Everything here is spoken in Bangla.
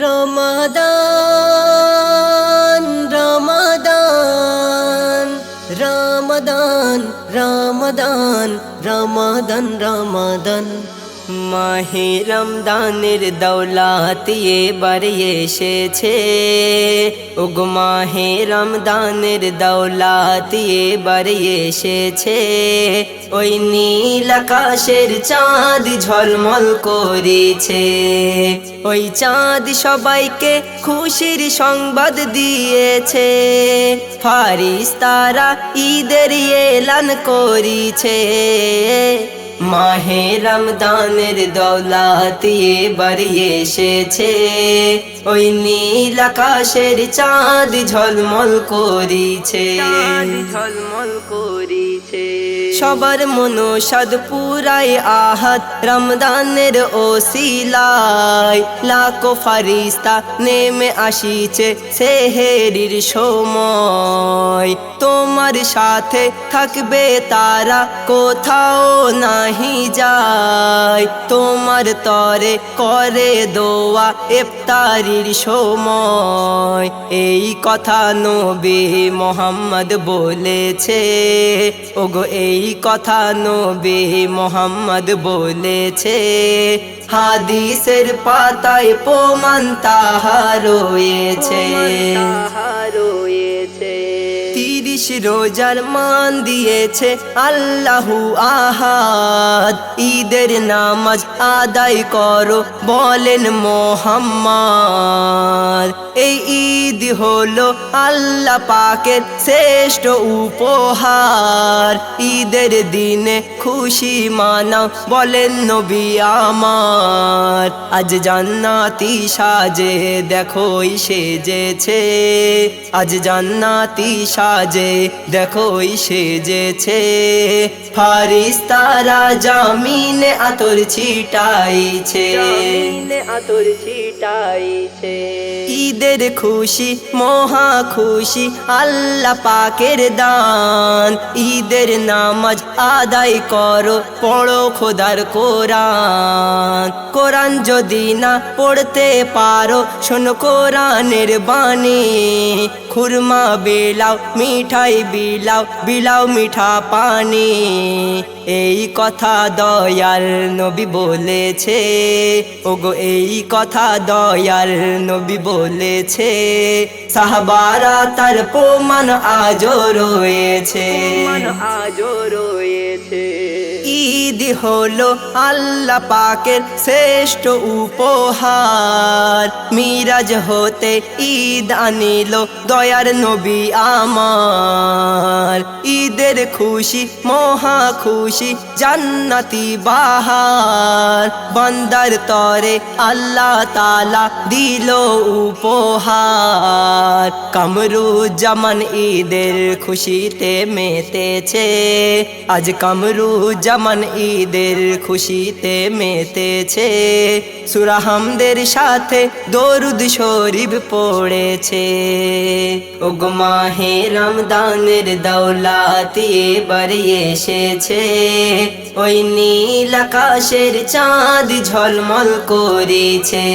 रमदान राद रामदन् रामद रामादन् रामाधन् মাহে রমদানের দৌলাত এবার এসেছে। ওগো মাহে রমদানের দৌলাত এবার এসেছে। ওই নীল আকাশের চাঁদ ঝলমল করেছে। ওই চাঁদ সবাইকে খুশির সংবাদ দিয়েছে। ফারিস তারা ঈদের এলান করিছে। মাহে রমদানের দৌলাত এবার এসেছে। ওই নীল আকাশের চাঁদ ঝলমল করিছে। ঝলমল করিছে। সবার মনোসাদ পুরাই আহাত রমদানের ওসিলাই লাখো ফারিস্তা নেমে আসিছে সেহেরির সময়। তোমার সাথে থাকবে তারা কোথাও নাহি যায়। তোমার তরে করে দোয়া ইফতারির সময়। এই কথা নবী মোহাম্মদ বলেছে। ওগো, এই কথা নবী মোহাম্মদ বলেছে। হাদিসের পাতায় প্রমাণ তাহা রয়েছে। রোজার মান দিয়েছে আল্লাহু আহাদ। ঈদের নামাজ আদায় করো বলেন মোহাম্মদ। এই হলো আল্লাহ পাকের শ্রেষ্ঠ উপহার। ঈদের দিনে খুশি মানাও বলেন নবী আমার। আজ জান্নাতি সাজে দেখোই সেজেছে। আজ জান্নাতি সাজে দেখোই সেজেছে। ফারিস তারা জামিনে আতর ছিটাইছে। আতর ছিটাইছে। ঈদের খুশি মহা খুশি, আল্লাহ পাকের দান। ঈদের নামাজ আদায় করো, পড়ো খোদার কোরআন। কোরআন যদি না পড়তে পারো, শোনো কোরআনের বাণী। খুরমা বিলাও, মিঠাই বিলাও বিলাও মিঠা পানি। এই কথা দয়াল নবী বলেছে। ওগো, এই কথা দয়াল নবী বলেছে। সাহবারা তার প্রমাণ আজও রয়েছে। আজও রয়েছে। ঈদ হলো আল্লাহ পাকের শ্রেষ্ঠ উপহার। মিরাজ হতে ঈদ আনিল দয়ার নবী আমার। ঈদের খুশি, মহা খুশি, জান্নাতি বাহার। বান্দার তরে আল্লাহ তালা দিল উপহার। কামরু জামান ঈদের খুশিতে মেতেছে। আজ কামরু জামান ঈদের খুশিতে মেতেছে। সুরাহামদের সাথে দরুদ শরীফ পড়েছে। ওগো মাহে রমদানের দৌলাত এবার এসেছে। ওই নীল আকাশের চাঁদ ঝলমল করেছে।